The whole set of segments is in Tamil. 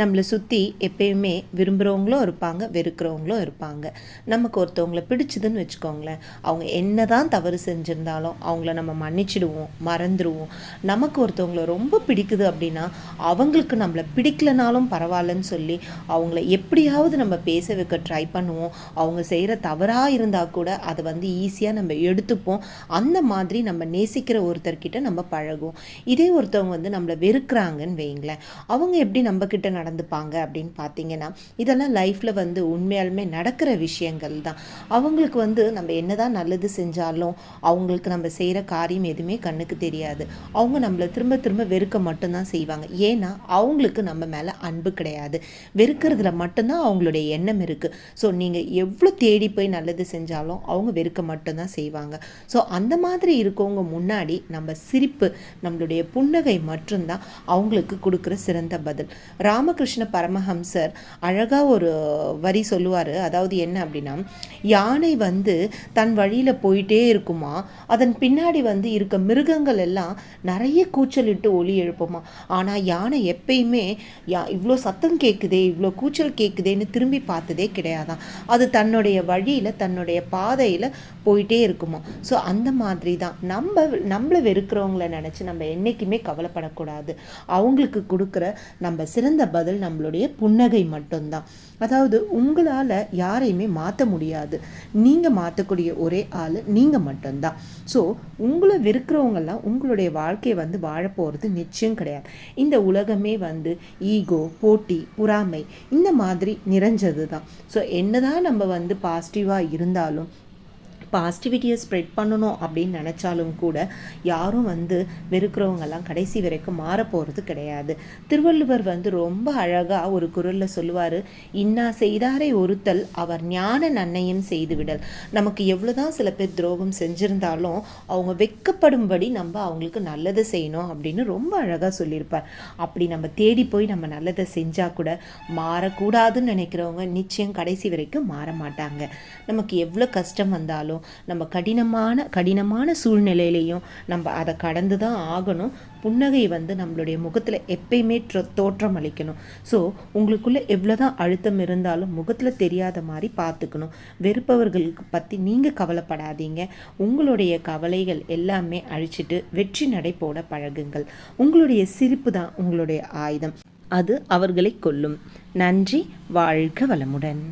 நம்மளை சுற்றி எப்பயுமே விரும்புகிறவங்களும் இருப்பாங்க வெறுக்கிறவங்களும் இருப்பாங்க. நமக்கு ஒருத்தவங்களை பிடிச்சதுன்னு வச்சுக்கோங்களேன். அவங்க என்ன தான் தவறு செஞ்சுருந்தாலும் அவங்கள நம்ம மன்னிச்சிடுவோம் மறந்துடுவோம். நமக்கு ஒருத்தவங்களை ரொம்ப பிடிக்குது அப்படின்னா அவங்களுக்கு நம்மளை பிடிக்கலனாலும் பரவாயில்லன்னு சொல்லி அவங்கள எப்படியாவது நம்ம பேச வைக்க ட்ரை பண்ணுவோம். அவங்க செய்கிற தவறாக இருந்தால் கூட அதை வந்து ஈஸியாக நம்ம எடுத்துப்போம். அந்த மாதிரி நம்ம நேசிக்கிற ஒருத்தர்கிட்ட நம்ம பழகுவோம். இதே ஒருத்தவங்க வந்து நம்மளை வெறுக்கிறாங்கன்னு வைங்களேன் அவங்க எப்படி நம்மக்கிட்ட நடந்துப்பாங்க அப்படின்னு பார்த்தீங்கன்னா இதெல்லாம் லைஃப்பில் வந்து உண்மையாலுமே நடக்கிற விஷயங்கள் தான். அவங்களுக்கு வந்து நம்ம என்னதான் நல்லது செஞ்சாலும் அவங்களுக்கு நம்ம செய்கிற காரியம் எதுவுமே கண்ணுக்கு தெரியாது. அவங்க நம்மளை திரும்ப திரும்ப வெறுக்க மட்டும்தான் செய்வாங்க. ஏன்னா அவங்களுக்கு நம்ம மேலே அன்பு கிடையாது. வெறுக்கிறதுல மட்டும்தான் அவங்களுடைய எண்ணம் இருக்குது ஸோ நீங்கள் எவ்வளோ தேடி போய் நல்லது செஞ்சாலும் அவங்க வெறுக்க மட்டும்தான் செய்வாங்க. ஸோ அந்த மாதிரி இருக்கவங்க முன்னாடி நம்ம சிரிப்பு நம்மளுடைய புன்னகை மட்டும்தான் அவங்களுக்கு கொடுக்குற சிறந்த பதில். ராமகிருஷ்ண பரமஹம்சர் அழகாக ஒரு வரி சொல்லுவார். அதாவது என்ன அப்படின்னா யானை வந்து தன் வழியில் போயிட்டே இருக்குமா அதன் பின்னாடி வந்து இருக்க மிருகங்கள் எல்லாம் நிறைய கூச்சலிட்டு ஒலி எழுப்புமா. ஆனால் யானை எப்பயுமே யா இவ்வளோ சத்தம் கேட்குதே இவ்வளோ கூச்சல் கேட்குதேன்னு திரும்பி பார்த்ததே கிடையாதான். அது தன்னுடைய வழியில் தன்னுடைய பாதையில் போயிட்டே இருக்குமா. ஸோ அந்த மாதிரி தான் நம்ம நம்மளை வெறுக்கிறவங்கள நினச்சி நம்ம என்றைக்குமே கவலைப்படக்கூடாது. அவங்களுக்கு கொடுக்குற நம்ம சிறந்த பதில் நம்மளுடைய புன்னகை மட்டும்தான். அதாவது உங்களால் யாரையுமே மாற்ற முடியாது. நீங்கள் மாற்றக்கூடிய ஒரே ஆள் நீங்கள் மட்டும்தான். ஸோ உங்களை வெறுக்கிறவங்கெல்லாம் உங்களுடைய வாழ்க்கையை வந்து வாழ போகிறது நிச்சயம் கிடையாது. இந்த உலகமே வந்து ஈகோ போட்டி பொறாமை இந்த மாதிரி நிறைஞ்சது தான் ஸோ என்னதான் நம்ம வந்து பாசிட்டிவாக இருந்தாலும் பாசிட்டிவிட்டியை ஸ்ப்ரெட் பண்ணணும் அப்படின்னு நினச்சாலும் கூட யாரும் வந்து வெறுக்கிறவங்கெல்லாம் கடைசி வரைக்கும் மாற போகிறது கிடையாது. திருவள்ளுவர் வந்து ரொம்ப அழகாக ஒரு குரலில் சொல்லுவார் இன்னா செய்தாரை ஒருத்தல் அவர் ஞான நன்னையும் செய்துவிடல். நமக்கு எவ்வளோதான் சில பேர் துரோகம் செஞ்சுருந்தாலும் அவங்க வெக்கப்படும்படி நம்ம அவங்களுக்கு நல்லதை செய்யணும் அப்படின்னு ரொம்ப அழகாக சொல்லியிருப்பார். அப்படி நம்ம தேடி போய் நம்ம நல்லதை செஞ்சால் கூட மாறக்கூடாதுன்னு நினைக்கிறவங்க நிச்சயம் கடைசி வரைக்கும் மாற மாட்டாங்க. நமக்கு எவ்வளோ கஷ்டம் வந்தாலும் நம்ம கடினமான கடினமான சூழ்நிலையிலையும் நம்ம அதை கடந்து தான் ஆகணும். புன்னகை வந்து நம்மளுடைய முகத்தில் எப்பயுமே தோற்றம் அளிக்கணும். ஸோ உங்களுக்குள்ளே எவ்வளோ தான் அழுத்தம் இருந்தாலும் முகத்தில் தெரியாத மாதிரி பார்த்துக்கணும். வெறுப்பவர்களுக்கு பற்றி நீங்கள் கவலைப்படாதீங்க. உங்களுடைய கவலைகள் எல்லாமே அழிச்சிட்டு வெற்றி நடை போட பழகுங்கள். உங்களுடைய சிரிப்பு தான் உங்களுடைய ஆயுதம். அது அவர்களை கொல்லும். நன்றி. வாழ்க வளமுடன்.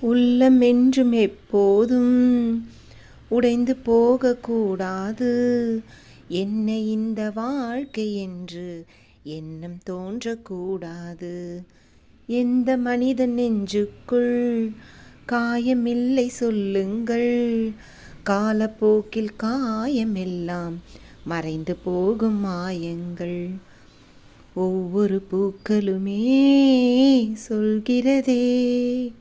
உள்ளம் என்றும் எப்போதும் உடைந்து போகக்கூடாது. என்ன இந்த வாழ்க்கை என்று எண்ணம் தோன்றக்கூடாது. எந்த மனிதன் நெஞ்சுக்குள் காயமில்லை சொல்லுங்கள். காலப்போக்கில் காயமெல்லாம் மறைந்து போகும் மாயங்கள். ஒவ்வொரு பூக்களுமே சொல்கிறதே.